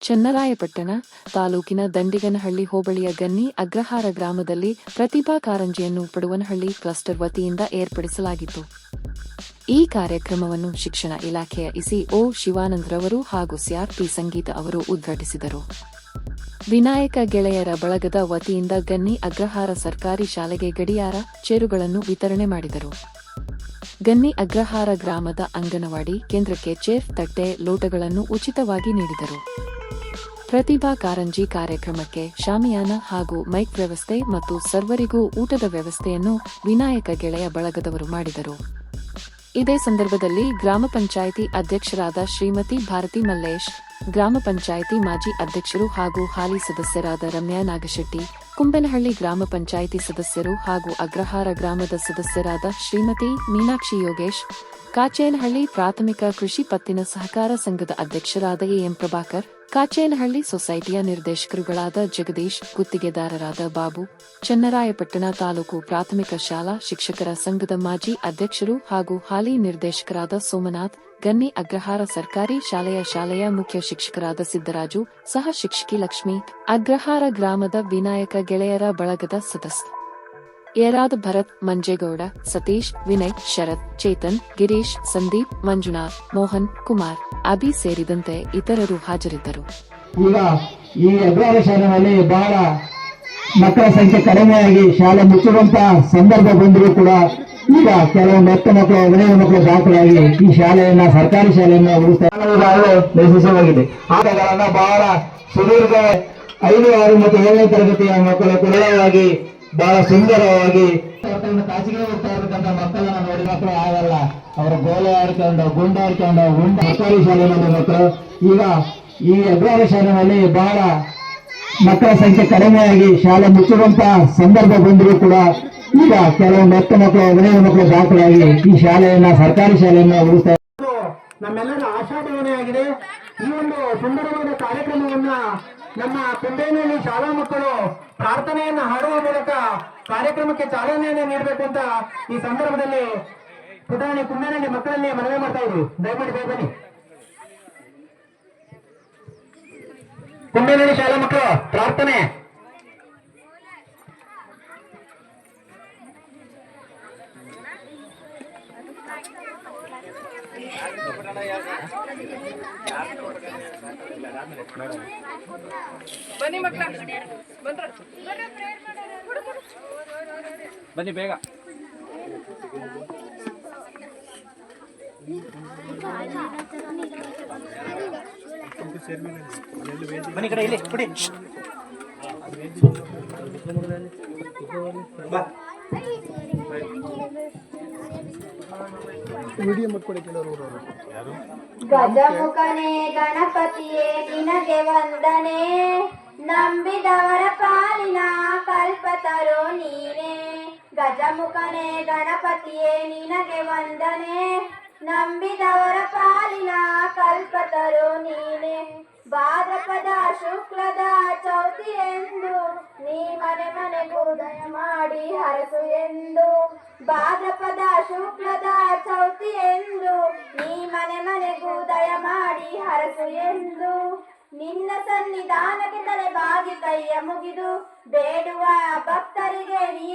ಚನ್ನರಾಯಪಟ್ಟಣ ತಾಲೂಕಿನ ದಂಡಿಗನಹಳ್ಳಿ ಹೋಬಳಿಯ ಗನ್ನಿ ಅಗ್ರಹಾರ ಗ್ರಾಮದಲ್ಲಿ ಪ್ರತಿಭಾ ಕಾರಂಜಿಯನ್ನು ಪಡುವನಹಳ್ಳಿ ಕ್ಲಸ್ಟರ್ ವತಿಯಿಂದ ಏರ್ಪಡಿಸಲಾಗಿತ್ತು. ಈ ಕಾರ್ಯಕ್ರಮವನ್ನು ಶಿಕ್ಷಣ ಇಲಾಖೆಯ ಇಸಿಒ ಶಿವಾನಂದ್ರವರು ಹಾಗೂ ಸಿಆರ್ಪಿ ಸಂಗೀತ ಅವರು ಉದ್ಘಾಟಿಸಿದರು. ವಿನಾಯಕ ಗೆಳೆಯರ ಬಳಗದ ವತಿಯಿಂದ ಗನ್ನಿ ಅಗ್ರಹಾರ ಸರ್ಕಾರಿ ಶಾಲೆಗೆ ಗಡಿಯಾರ, ಚೇರುಗಳನ್ನು ವಿತರಣೆ ಮಾಡಿದರು. ಗನ್ನಿ ಅಗ್ರಹಾರ ಗ್ರಾಮದ ಅಂಗನವಾಡಿ ಕೇಂದ್ರಕ್ಕೆ ಚೇಫ್ ತಟ್ಟೆ, ಲೋಟಗಳನ್ನು ಉಚಿತವಾಗಿ ನೀಡಿದರು. ಪ್ರತಿಭಾ ಕಾರಂಜಿ ಕಾರ್ಯಕ್ರಮಕ್ಕೆ ಶಾಮಿಯಾನ ಹಾಗೂ ಮೈಕ್ ವ್ಯವಸ್ಥೆ ಮತ್ತು ಸರ್ವರಿಗೂ ಊಟದ ವ್ಯವಸ್ಥೆಯನ್ನು ವಿನಾಯಕ ಗೆಳೆಯ ಬಳಗದವರು ಮಾಡಿದರು. ಇದೇ ಸಂದರ್ಭದಲ್ಲಿ ಗ್ರಾಮ ಪಂಚಾಯಿತಿ ಅಧ್ಯಕ್ಷರಾದ ಶ್ರೀಮತಿ ಭಾರತಿ ಮಲ್ಲೇಶ್, ಗ್ರಾಮ ಪಂಚಾಯಿತಿ ಮಾಜಿ ಅಧ್ಯಕ್ಷರು ಹಾಗೂ ಹಾಲಿ ಸದಸ್ಯರಾದ ರಮ್ಯಾ ನಾಗಶೆಟ್ಟಿ ಕುಂಬನಹಳ್ಳಿ ಗ್ರಾಮ ಪಂಚಾಯಿತಿ ಸದಸ್ಯರು ಹಾಗೂ ಅಗ್ರಹಾರ ಗ್ರಾಮದ ಸದಸ್ಯರಾದ ಶ್ರೀಮತಿ ಮೀನಾಕ್ಷಿ ಯೋಗೇಶ್, ಕಾಚೇನಹಳ್ಳಿ ಪ್ರಾಥಮಿಕ ಕೃಷಿ ಪತ್ತಿನ ಸಹಕಾರ ಸಂಘದ ಅಧ್ಯಕ್ಷರಾದ ಎಎಂ ಪ್ರಭಾಕರ್, ಕಾಚೇನಹಳ್ಳಿ ಸೊಸೈಟಿಯ ನಿರ್ದೇಶಕರುಗಳಾದ ಜಗದೀಶ್, ಗುತ್ತಿಗೆದಾರರಾದ ಬಾಬು, ಚನ್ನರಾಯಪಟ್ಟಣ ತಾಲೂಕು ಪ್ರಾಥಮಿಕ ಶಾಲಾ ಶಿಕ್ಷಕರ ಸಂಘದ ಮಾಜಿ ಅಧ್ಯಕ್ಷರು ಹಾಗೂ ಹಾಲಿ ನಿರ್ದೇಶಕರಾದ ಸೋಮನಾಥ್ ಗನ್ನಿ ಅಗ್ರಹಾರ ಸರ್ಕಾರಿ ಶಾಲೆಯ ಶಾಲೆಯ ಮುಖ್ಯ ಶಿಕ್ಷಕರಾದ ಸಿದ್ದರಾಜು, ಸಹ ಶಿಕ್ಷಕಿ ಲಕ್ಷ್ಮಿ, ಅಗ್ರಹಾರ ಗ್ರಾಮದ ವಿನಾಯಕ ಗೆಳೆಯರ ಬಳಗದ ಸದಸ್ಯ. ಏರಾದ ಭರತ್, ಮಂಜೇಗೌಡ, ಸತೀಶ್, ವಿನಯ್, ಶರತ್, ಚೇತನ್, ಗಿರೀಶ್, ಸಂದೀಪ್, ಮಂಜುನಾಥ್, ಮೋಹನ್, ಕುಮಾರ್, ಅಭಿ ಸೇರಿದಂತೆ ಇತರರು ಹಾಜರಿದ್ದರು. ಈ ಅಗ್ರಹಾರ ಶಾಲೆಯಲ್ಲಿ ಮಕ್ಕಳ ಸಂಖ್ಯೆ ಕಡಿಮೆಯಾಗಿ ಶಾಲೆ ಮುಚ್ಚುವಂತ ಸಂದರ್ಭ ಬಂದರೂ ಕೂಡ ಈಗ ಕೆಲವೊಂದು ಹತ್ತು ಮಕ್ಕಳು ಹದಿನೈದು ಮಕ್ಕಳು ದಾಖಲಾಗಿ ಈ ಶಾಲೆಯನ್ನ ಸರ್ಕಾರಿ ಶಾಲೆಯನ್ನ ಈಗಾಗಲೇ ಯಶಸ್ವಿಯಾಗಿದೆ ಆಟಗಳನ್ನ ಬಹಳ ಸುದೀರ್ಘ ಐದು ಆರು ಮತ್ತು ಏಳನೇ ತರಗತಿಯ ಮಕ್ಕಳು ಕೊನೆಯವಾಗಿ ಬಹಳ ಸುಂದರವಾಗಿ ಖಾಸಗಿ ಹೋಗ್ತಾ ಇರತಕ್ಕಂಥ ಮಕ್ಕಳನ್ನ ನೋಡಿ ಮಕ್ಕಳು ಆಗಲ್ಲ. ಅವರ ಗೋಲೆ ಆಡ್ಕೊಂಡು ಗುಂಡು ಆಡ್ಕೊಂಡು ಗುಂಡು ಸರ್ಕಾರಿ ಶಾಲೆಯಲ್ಲಿ ಮಕ್ಕಳು. ಈಗ ಈ ಅಗ್ರಹಾರ ಶಾಲೆಯಲ್ಲಿ ಬಹಳ ಮಕ್ಕಳ ಸಂಖ್ಯೆ ಕಡಿಮೆಯಾಗಿ ಶಾಲೆ ಮುಚ್ಚುವಂತ ಸಂದರ್ಭ ಬಂದರೂ ಕೂಡ ಈಗ ಕೆಲವೊಂದು ಹತ್ತು ಮಕ್ಕಳು ಹದಿನೈದು ಮಕ್ಕಳು ದಾಖಲಾಗಿ ಈ ಶಾಲೆಯನ್ನ, ಸರ್ಕಾರಿ ಶಾಲೆಯನ್ನ ಉಳಿಸ್ತಾ ನಮ್ಮೆಲ್ಲರ ಆಶಾಭಾವನೆಯಾಗಿದೆ ಈ ಒಂದು ಸುಂದರವಾದ ಕಾರ್ಯಕ್ರಮವನ್ನ ನಮ್ಮ ಕುಂಬೇನಹಳ್ಳಿ ಶಾಲಾ ಮಕ್ಕಳು ಪ್ರಾರ್ಥನೆಯನ್ನ ಹಾಡುವ ಮೂಲಕ ಕಾರ್ಯಕ್ರಮಕ್ಕೆ ಚಾಲನೆಯನ್ನ ನೀಡಬೇಕು ಅಂತ ಈ ಸಂದರ್ಭದಲ್ಲಿ ಪುಟಾಣಿ ಕುಂಬೇನಹಳ್ಳಿ ಮಕ್ಕಳಲ್ಲಿ ಮನವಿ ಮಾಡ್ತಾ ಇದ್ವಿ. ದಯಮಾಡಿ ಬನ್ನಿ. ಕುಂಬೇನಹಳ್ಳಿ ಶಾಲಾ ಮಕ್ಕಳು, ಪ್ರಾರ್ಥನೆ. ಬನ್ನಿ ಮಕ್ಕಳ ಬಂದ್ರ? ಬನ್ನಿ ಬೇಗ. ಬನ್ನಿ ಈ ಕಡೆ ಇಲ್ಲಿ ಕೊಡಿ. ಬಾ. ಗಜಮುಖನೇ ಗಣಪತಿಯೇ ನಿನಗೆ ವಂದನೆ. ನಂಬಿದವರ ಪಾಲಿನ ಕಲ್ಪತರು ನೀನೇ. ಗಜಮುಖನೇ ಗಣಪತಿಯೇ ನಿನಗೆ ವಂದನೆ. ನಂಬಿದವರ ಪಾಲಿನ ಕಲ್ಪತರು ನೀನೇ. ಭಾದ್ರಪದ ಶುಕ್ಲದ ಚೌತಿ ಎಂದು ನೀ ಮನೆ ಮನೆಗೂ ದಯ ಮಾಡಿ ಹರಸು ಎಂದು. ಭಾದ್ರಪದ ಶುಕ್ಲದ ಚೌತಿ ಎಂದು ನೀ ಮನೆ ಮನೆಗೂ ದಯ ಮಾಡಿ ಹರಸು ಎಂದು. ನಿನ್ನ ಸನ್ನಿಧಾನಕ್ಕೆ ತಲೆ ಬಾಗಿ ಕೈಯ ಮುಗಿದು ಬೇಡುವ ಭಕ್ತರಿಗೆ ನೀ